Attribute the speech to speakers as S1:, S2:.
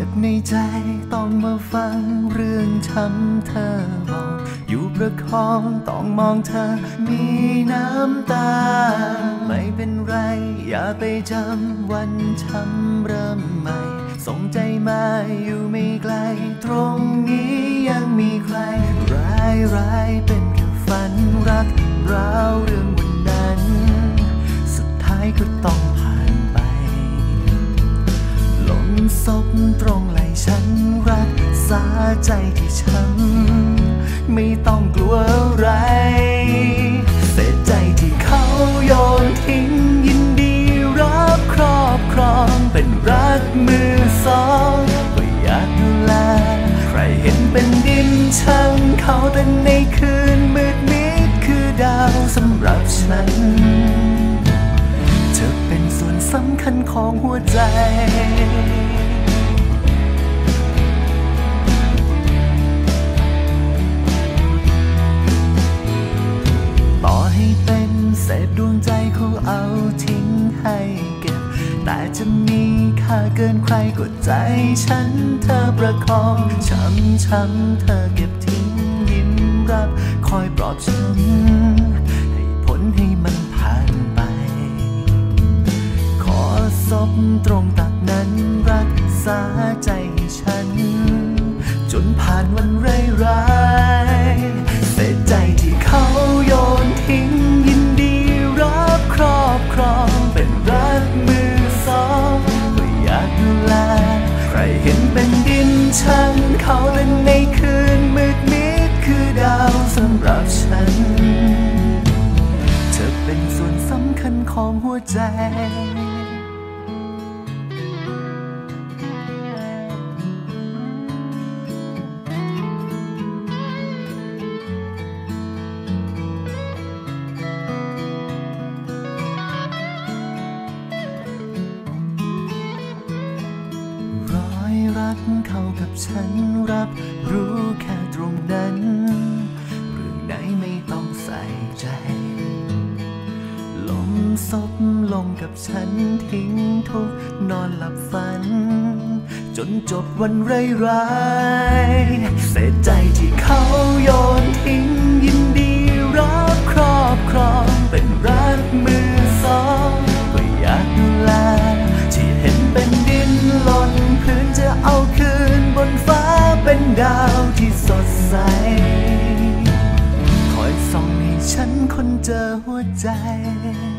S1: ็บในใจต้องมาฟังเรื่องช้ำเธอบอกอยู่ประคองต้องมองเธอมีน้ำตา ไม่เป็นไร อย่าไปจำวันช้ำเริ่มใหม่ส่งใจมาอยู่ไม่ไกล ตรงนี้ยังมีใคร ร้ายร้ายเป็นแค่ฝันรักราวเรื่องวันนั้น สุดท้ายก็ต้อง ล่นศพตรงไหลฉันรักษาใจที่ช้ำไม่ต้องกลัวอะไรเศษใจที่เขาโยนทิ้งยินดีรับครอบครองเป็นรักมือสองก็อยากดูแล ใครเห็นเป็นดินช่างเขาแต่ในคืนมืดมิดคือดาวสำหรับฉันเธอเป็นส่วนสำคัญของหัวใจ ใจเขาเอาทิ้งให้เก็บ แต่จะมีค่าเกินใครก็ใจฉันเธอประคองช้ำช้ำเธอเก็บทิ้งยิ้มรับ คอยปลอบฉัน ให้ผลให้มันผ่านไป ขอศพตรงตักนั้นรักษาใจให้ฉัน จนผ่านวันไร้าย ฉัน เขาแต่ในคืนมืดมิดคือดาวสำหรับฉัน เธอเป็นส่วนสำคัญของหัวใจ รักเข้ากับฉันรับรู้แค่ตรงนั้น เรื่องไหนไม่ต้องใส่ใจ ลมซบลงกับฉันทิ้งทุกนอนหลับฝัน จนจบวันไร้ายๆเศษใจที่เขาโยนทิ้ง คอ